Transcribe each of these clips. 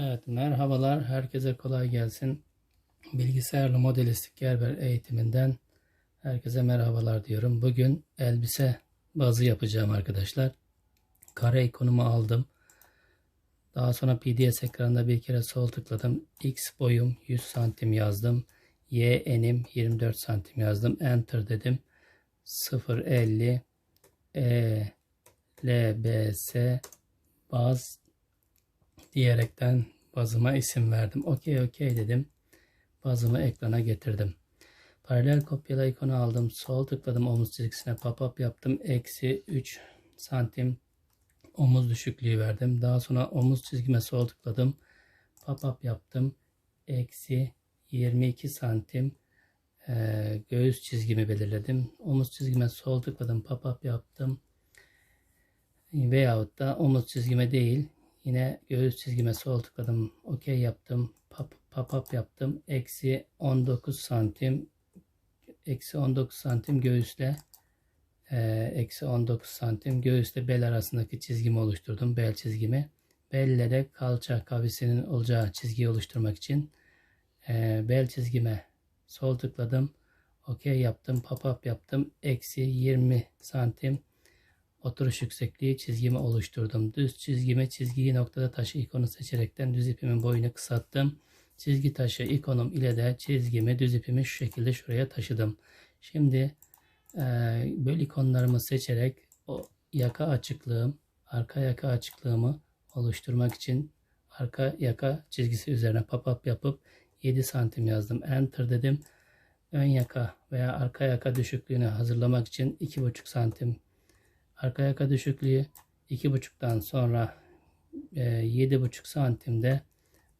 Evet, merhabalar. Herkese kolay gelsin. Bilgisayarlı modelistlik Gerber eğitiminden herkese merhabalar diyorum. Bugün elbise bazı yapacağım arkadaşlar. Kare ikonumu aldım. Daha sonra PDS ekranında bir kere sol tıkladım. X boyum 100 santim yazdım. Y enim 24 santim yazdım. Enter dedim. 050 E L B S baz diyerekten bazıma isim verdim. Okey okey dedim. Bazımı ekrana getirdim. Paralel kopyala ikonu aldım. Sol tıkladım omuz çizgisine pop-up yaptım. Eksi 3 santim omuz düşüklüğü verdim. Daha sonra omuz çizgime sol tıkladım. Pop-up yaptım. Eksi 22 santim e, göğüs çizgimi belirledim. Omuz çizgime sol tıkladım. Pop-up yaptım. Veyahut da omuz çizgime değil Yine göğüs çizgime sol tıkladım. OK yaptım. Pop, pop up yaptım. Eksi 19 santim. Eksi 19 santim göğüsle eksi 19 santim göğüsle bel arasındaki çizgimi oluşturdum. Bel çizgimi. Belle de kalça kavisinin olacağı çizgiyi oluşturmak için e, bel çizgime sol tıkladım. OK yaptım. Pop up yaptım. Eksi 20 santim Oturuş yüksekliği çizgimi oluşturdum. Düz çizgimi çizgiyi noktada taşı ikonu seçerekten düz ipimin boyunu kısalttım. Çizgi taşı ikonum ile de çizgimi düz ipimi şu şekilde şuraya taşıdım. Şimdi e, böl ikonlarımı seçerek o yaka açıklığım, arka yaka açıklığımı oluşturmak için arka yaka çizgisi üzerine pop-up yapıp 7 santim yazdım. Enter dedim. Ön yaka veya arka yaka düşüklüğünü hazırlamak için 2,5 santim Arka yaka düşüklüğü 2,5'tan sonra e, 7,5 santimde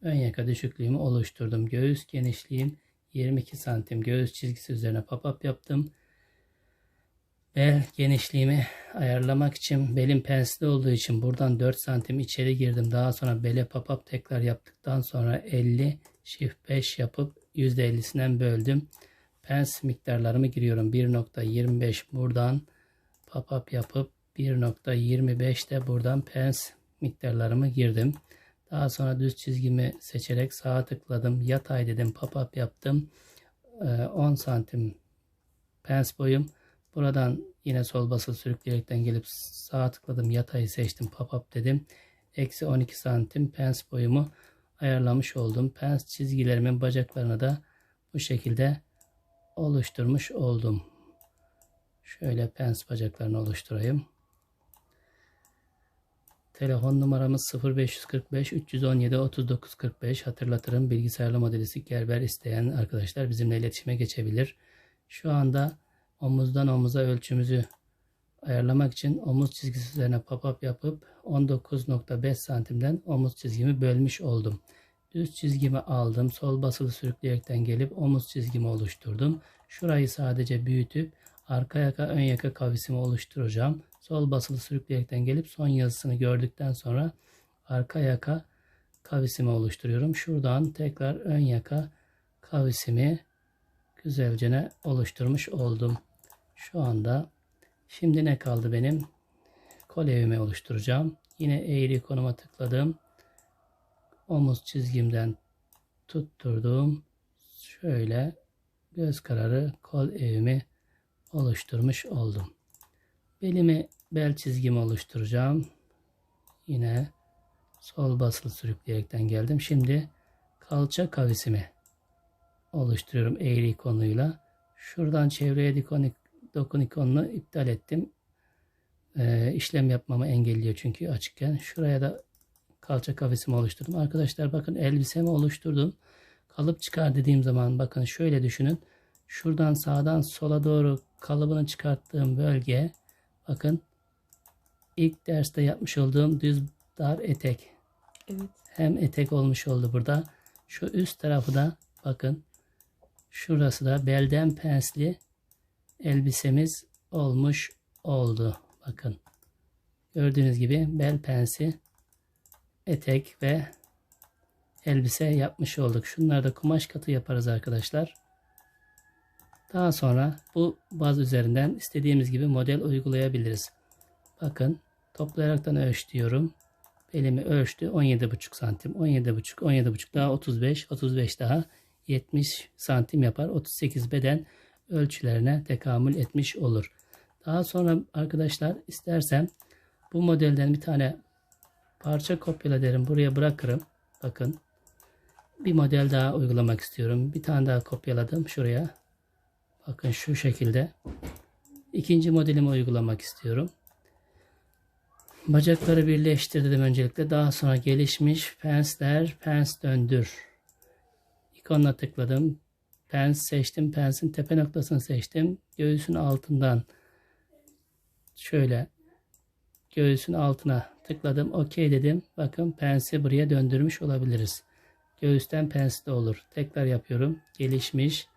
ön yaka düşüklüğümü oluşturdum. Göğüs genişliğim 22 santim. Göğüs çizgisi üzerine pop-up yaptım. Bel genişliğimi ayarlamak için belim pensli olduğu için buradan 4 santim içeri girdim. Daha sonra bele pop-up tekrar yaptıktan sonra 50 shift 5 yapıp %50'sinden böldüm. Pens miktarlarımı giriyorum. 1.25 buradan pop-up yapıp 1.25'te buradan pens miktarlarımı girdim. Daha sonra düz çizgimi seçerek sağa tıkladım. Yatay dedim. Pop-up yaptım. 10 ee, santim pens boyum. Buradan yine sol basılı sürükleyerekten gelip sağa tıkladım. Yatayı seçtim. Pop-up dedim. Eksi 12 santim pens boyumu ayarlamış oldum. Pens çizgilerimin bacaklarını da bu şekilde oluşturmuş oldum. Şöyle pens bacaklarını oluşturayım. Telefon numaramız 0545 317 39 45 hatırlatırım. Bilgisayarlı modelisi Gerber isteyen arkadaşlar bizimle iletişime geçebilir. Şu anda omuzdan omuza ölçümüzü ayarlamak için omuz çizgisi üzerine pop-up yapıp 19.5 santimden omuz çizgimi bölmüş oldum. Düz çizgimi aldım. Sol basılı sürükleyerekten gelip omuz çizgimi oluşturdum. Şurayı sadece büyütüp arka yaka ön yaka kavisimi oluşturacağım. Sol basılı sürükleyerekten gelip son yazısını gördükten sonra arka yaka kavisimi oluşturuyorum. Şuradan tekrar ön yaka kavisimi güzelce oluşturmuş oldum. Şu anda şimdi ne kaldı benim? Kol evimi oluşturacağım. Yine eğri konuma tıkladım. Omuz çizgimden tutturdum. Şöyle göz kararı kol evimi oluşturmuş oldum. Belimi bel çizgimi oluşturacağım. Yine sol basılı sürükleyerekten geldim. Şimdi kalça kavisimi oluşturuyorum eğri ikonuyla. Şuradan çevreye dikon, dokun ikonunu iptal ettim. Ee, işlem yapmamı engelliyor çünkü açıkken. Şuraya da kalça kavisimi oluşturdum. Arkadaşlar bakın elbisemi oluşturdum. Kalıp çıkar dediğim zaman bakın şöyle düşünün. Şuradan sağdan sola doğru kalıbını çıkarttığım bölge bakın ilk derste yapmış olduğum düz dar etek. Evet. Hem etek olmuş oldu burada. Şu üst tarafı da bakın şurası da belden pensli elbisemiz olmuş oldu. Bakın. Gördüğünüz gibi bel pensi etek ve elbise yapmış olduk. Şunları da kumaş katı yaparız arkadaşlar. Daha sonra bu baz üzerinden istediğimiz gibi model uygulayabiliriz. Bakın toplayaraktan ölç diyorum. Belimi ölçtü 17,5 santim. 17,5 17,5 daha 35 35 daha 70 santim yapar. 38 beden ölçülerine tekamül etmiş olur. Daha sonra arkadaşlar istersem bu modelden bir tane parça kopyala derim. Buraya bırakırım. Bakın. Bir model daha uygulamak istiyorum. Bir tane daha kopyaladım şuraya. Bakın şu şekilde. İkinci modelimi uygulamak istiyorum. Bacakları birleştirdim öncelikle. Daha sonra gelişmiş pensler, pens döndür. İkonuna tıkladım. Pens seçtim. Pensin tepe noktasını seçtim. Göğsün altından şöyle göğsün altına tıkladım. OK dedim. Bakın pensi buraya döndürmüş olabiliriz. Göğüsten pens de olur. Tekrar yapıyorum. Gelişmiş.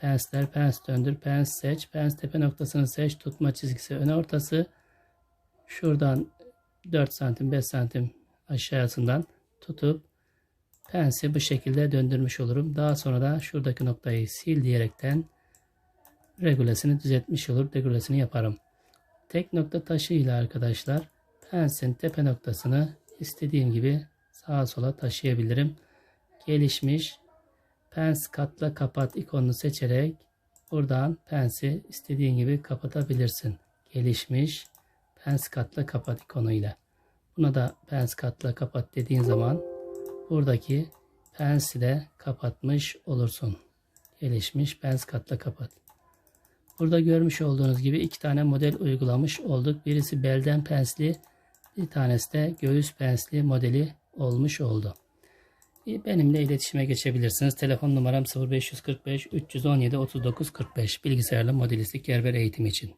Pensler, pens döndür, pens seç. Pens tepe noktasını seç. Tutma çizgisi ön ortası. Şuradan 4 santim 5 santim aşağısından tutup pensi bu şekilde döndürmüş olurum. Daha sonra da şuradaki noktayı sil diyerekten regülesini düzeltmiş olur. Regülesini yaparım. Tek nokta taşı ile arkadaşlar pensin tepe noktasını istediğim gibi sağa sola taşıyabilirim. Gelişmiş pens katla kapat ikonunu seçerek buradan pensi istediğin gibi kapatabilirsin. Gelişmiş pens katla kapat ikonuyla. Buna da pens katla kapat dediğin zaman buradaki pensi de kapatmış olursun. Gelişmiş pens katla kapat. Burada görmüş olduğunuz gibi iki tane model uygulamış olduk. Birisi belden pensli, bir tanesi de göğüs pensli modeli olmuş oldu. Benimle iletişime geçebilirsiniz. Telefon numaram 0545 317 39 45 bilgisayarlı modelistik gerber eğitim için.